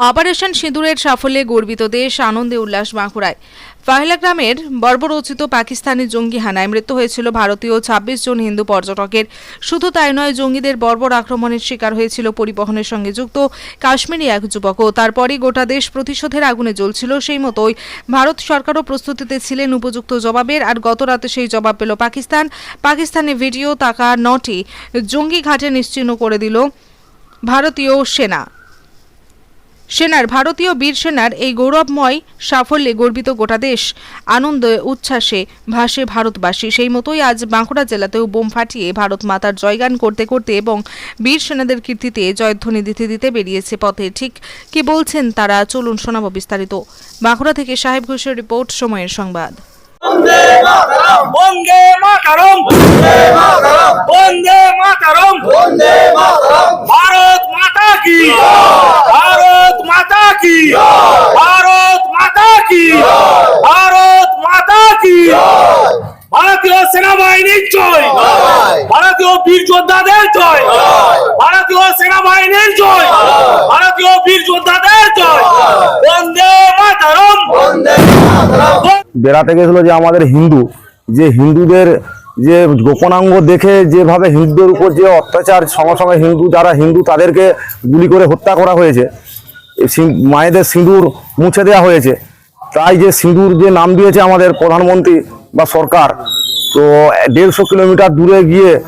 Operation সিঁদুরের সাফল্যে গর্বিত দেশ আনন্দে উল্লাস বাঁকুড়ায়। ফাহিলা গ্রামের বর্বরোচিত পাকিস্তানি জঙ্গি হানায় মৃত্যু হয়েছিল ভারতীয় ছাব্বিশ জন হিন্দু পর্যটকের। শুধু তাই নয়, জঙ্গিদের বর্বর আক্রমণের শিকার হয়েছিল পরিবহনের সঙ্গে যুক্ত কাশ্মীরি এক যুবকও। তারপরই গোটা দেশ প্রতিশোধের আগুনে জ্বলছিল সেই মতোই। ভারত সরকারও প্রস্তুতিতে ছিলেন উপযুক্ত জবাবের আর গত রাতে সেই জবাব পেল পাকিস্তান। পাকিস্তানে ভিডিও তাকা নটি জঙ্গি ঘাটে নিশ্চিহ্ন করে দিল ভারতীয় সেনা। সেনার, ভারতীয় বীর সেনার এই গৌরবময় সাফল্যে গর্বিত গোটা দেশ। আনন্দে, উচ্ছ্বাসে ভাসে ভারতবাসী। সেই মতোই আজ বাঁকুড়া জেলাতেও বোম ফাটিয়ে ভারত মাতার জয়গান করতে করতে এবং বীর সেনাদের কীর্তিতে জয়ধ্বনি দিতে দিতে বেরিয়েছে পথে। ঠিক কি বলছেন তারা? চলুন শোনাবো বিস্তারিত। বাঁকুড়া থেকে সাহেব ঘোষের রিপোর্ট, সময়ের সংবাদ বন্দে মাতারম বন্দে মাতারম ভারত মাতা কি ভারত মাতা কি ভারত মাতা কি? ভারত মাতা কি? ভারতীয় সেনাবাহিনীর জয়। ভারতীয় বীর যোদ্ধাদের জয়। ভারতীয় সেনাবাহিনীর জয়। ভারতীয় বীর যোদ্ধাদের জয়। বন্দে মাতারম। বেড়াতে গেছিল যে আমাদের হিন্দু, যে হিন্দুদের যে গোপনাঙ্গ দেখে যেভাবে হিন্দুদের উপর যে অত্যাচার, সঙ্গে সঙ্গে হিন্দু যারা হিন্দু তাদেরকে গুলি করে হত্যা করা হয়েছে। মায়েদের সিঁদুর মুছে দেওয়া হয়েছে। তাই যে সিঁদুর যে নাম দিয়েছে আমাদের প্রধানমন্ত্রী বা সরকার, তো দেড়শো কিলোমিটার দূরে গিয়ে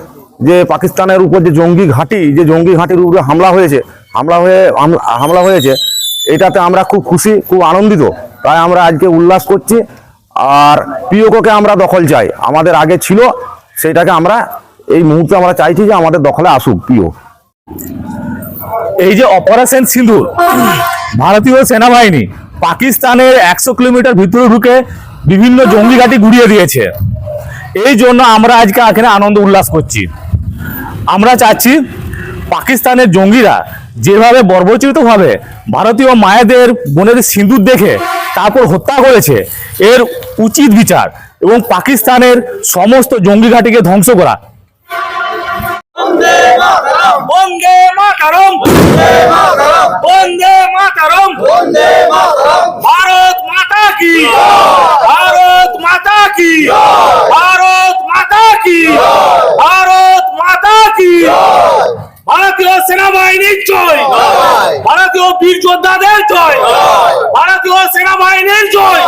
যে পাকিস্তানের উপর যে জঙ্গি ঘাঁটি, যে জঙ্গি ঘাঁটির উপরে হামলা হয়েছে, হামলা হয়ে হামলা- হয়েছে, এটাতে আমরা খুব খুশি, খুব আনন্দিত। তাই আমরা আজকে উল্লাস করছি। আর পিওকোকে আমরা দখল চাই। আমাদের আগে ছিল, সেটাকে আমরা এই মুহূর্তে আমরা চাইছি যে আমাদের দখলে আসুক পিও। এই যে অপারেশন সিঁদুর ভারতীয় সেনাবাহিনী পাকিস্তানের একশো কিলোমিটার ভিতরে ঢুকে বিভিন্ন জঙ্গি ঘাঁটি গুড়িয়ে দিয়েছে। এই জন্য আমরা আজকে এখানে আনন্দ উল্লাস করছি। আমরা চাচ্ছি পাকিস্তানের জঙ্গিরা যেভাবে বর্বরচিতভাবে ভারতীয় মায়েদের বোনের সিঁদুর দেখে তারপর হত্যা করেছে, এর উচিত বিচার এবং পাকিস্তানের সমস্ত জঙ্গি ঘাঁটিকে ধ্বংস করা। বন্দে মাতারম। বন্দে মাতারম। ভারত মাতা কি? ভারত মাতা কি? ভারত মাতা কি? ভারত মাতা কি? ভারতীয় সেনাবাহিনীর জয়। ভারতীয় বীর যোদ্ধাদের জয়। ভারতীয় সেনাবাহিনীর জয়।